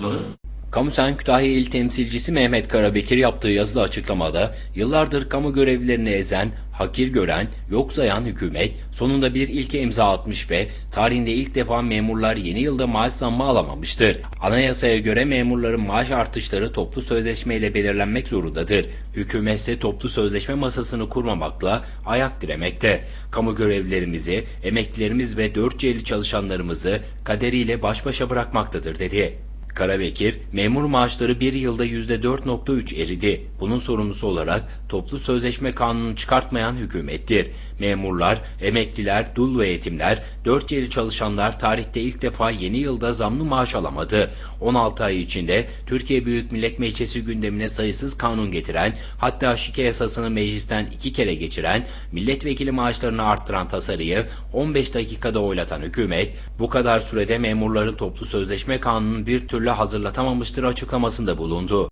mensupları? Kamusen Kütahya İl Temsilcisi Mehmet Karabekir yaptığı yazılı açıklamada yıllardır kamu görevlilerini ezen, hakir gören, yok sayan hükümet sonunda bir ilke imza atmış ve tarihinde ilk defa memurlar yeni yılda maaş zammı alamamıştır. Anayasaya göre memurların maaş artışları toplu sözleşmeyle belirlenmek zorundadır. Hükümet ise toplu sözleşme masasını kurmamakla ayak diremekte. Kamu görevlilerimizi, emeklilerimiz ve 4C'li çalışanlarımızı kaderiyle baş başa bırakmaktadır dedi. Karabekir, memur maaşları bir yılda %4.3 eridi. Bunun sorumlusu olarak toplu sözleşme kanunu çıkartmayan hükümettir. Memurlar, emekliler, dul ve yetimler, 4 yeri çalışanlar tarihte ilk defa yeni yılda zamlı maaş alamadı. 16 ay içinde Türkiye Büyük Millet Meclisi gündemine sayısız kanun getiren, hatta şike yasasını meclisten iki kere geçiren, milletvekili maaşlarını arttıran tasarıyı 15 dakikada oylatan hükümet, bu kadar sürede memurların toplu sözleşme kanununu bir türlü hazırlatamamıştır açıklamasında bulundu.